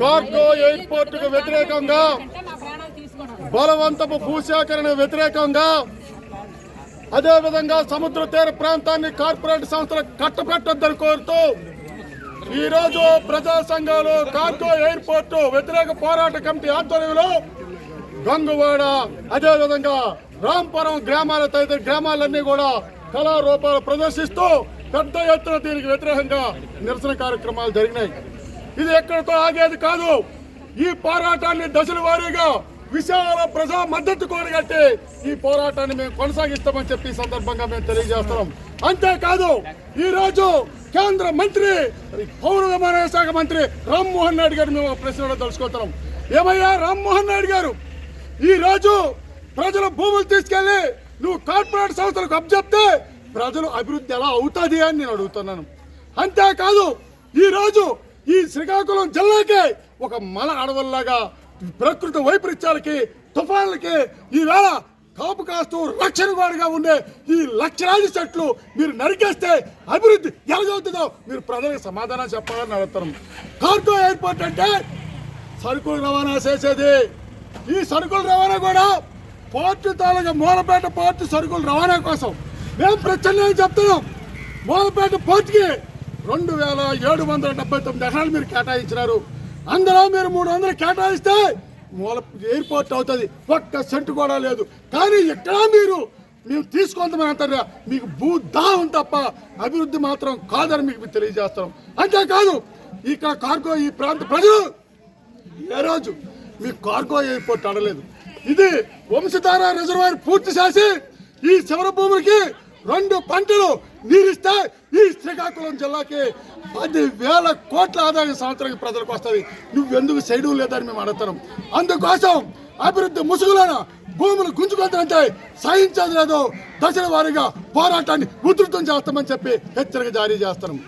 Cargo ఎయిర్పోర్ట్కు వ్యతిరేకంగా బలవంతపు భూసేకరణ వ్యతిరేకంగా అదేవిధంగా సముద్ర తీర ప్రాంతాన్ని కార్పొరేట్ సంస్థలు కట్టబెట్టొద్దని కోరుతూ ఈ రోజు ప్రజా సంఘాలు కార్గో ఎయిర్పోర్ట్ వ్యతిరేక పోరాట కమిటీ ఆధ్వర్యంలో గంగువాడ అదేవిధంగా రాంపురం గ్రామాల తదితర గ్రామాలన్నీ కూడా కళారూపాలు ప్రదర్శిస్తూ పెద్ద ఎత్తున దీనికి వ్యతిరేకంగా నిరసన కార్యక్రమాలు జరిగినాయి. ఇది ఎక్కడితో ఆగేది కాదు. ఈ పోరాటాన్ని దశల వారీగా విశాల ప్రజా మద్దతు కోరగట్టి ఈ పోరాటాన్ని మేము కొనసాగిస్తామని చెప్పి సందర్భంగా మేము తెలియజేస్తున్నాం. అంతేకాదు ఈ రోజు కేంద్ర మంత్రి పౌర విమానయాన శాఖ మంత్రి రామ్మోహన్ నాయుడు గారు మేము ప్రశ్నలో తెలుసుకుంటున్నాం ఏమయ్యా రామ్మోహన్ నాయుడు గారు? ఈ రోజు ప్రజల భూములు తీసుకెళ్ళి నువ్వు కార్పొరేట్ సంస్థలకు అప్పచెప్తే ప్రజలు అభివృద్ధి ఎలా అవుతుంది అని నేను అడుగుతున్నాను. అంతేకాదు ఈ రోజు ఈ శ్రీకాకుళం జిల్లాకే ఒక మల అడవుల్లాగా ప్రకృతి వైపరీత్యాలకి తుఫాన్లకి ఈవేళ కాపు కాస్తూ రక్షణగాడుగా ఉండే ఈ లక్షలాది చెట్లు మీరు నరికేస్తే అభివృద్ధి ఎలాగవుతుందో మీరు ప్రజలకు సమాధానం చెప్పాలని అడుగుతున్నాం. కార్గో ఎయిర్పోర్ట్ అంటే సరుకులు రవాణా చేసేది. ఈ సరుకుల రవాణా కూడా పోర్టు తాలూకా మూలపేట పోర్టు సరుకుల రవాణా కోసం. మేము ప్రత్యామ్నాయం చెప్తున్నాం? మూలపేట పోర్టుకి రెండు వేల ఏడు వందల డెబ్బై తొమ్మిది ఎకరాలు మీరు కేటాయించినారు. అందులో మీరు మూడు వందలు కేటాయిస్తే మూల ఎయిర్పోర్ట్ అవుతుంది. ఒక్క సెంటు కూడా లేదు. కానీ ఇక్కడ మీరు మేము తీసుకుందామని అంటారా? మీకు భూ దాహం తప్ప అభివృద్ధి మాత్రం కాదని మీకు తెలియజేస్తాం అంతేకాదు ఇక్కడ కార్గో ఈ ప్రాంత ప్రజలు ఏ రోజు మీ కార్గో ఎయిర్పోర్ట్ అడలేదు ఇది వంశధార రిజర్వాయర్ పూర్తి చేసి ఈ శివర భూములకి రెండు పంటలు నీరిస్తే ఈ శ్రీకాకుళం జిల్లాకి పది వేల కోట్ల ఆదాయం సంవత్సరానికి ప్రజలకు వస్తుంది. నువ్వెందుకు చేయడం లేదని మేము అడుగుతున్నాం. అందుకోసం అభివృద్ధి ముసుగులను భూములు గుంజుకొద్దంటే సహించదు లేదో. దశల వారీగా పోరాటాన్ని ఉధృతం చేస్తామని చెప్పి హెచ్చరిక జారీ చేస్తున్నాం.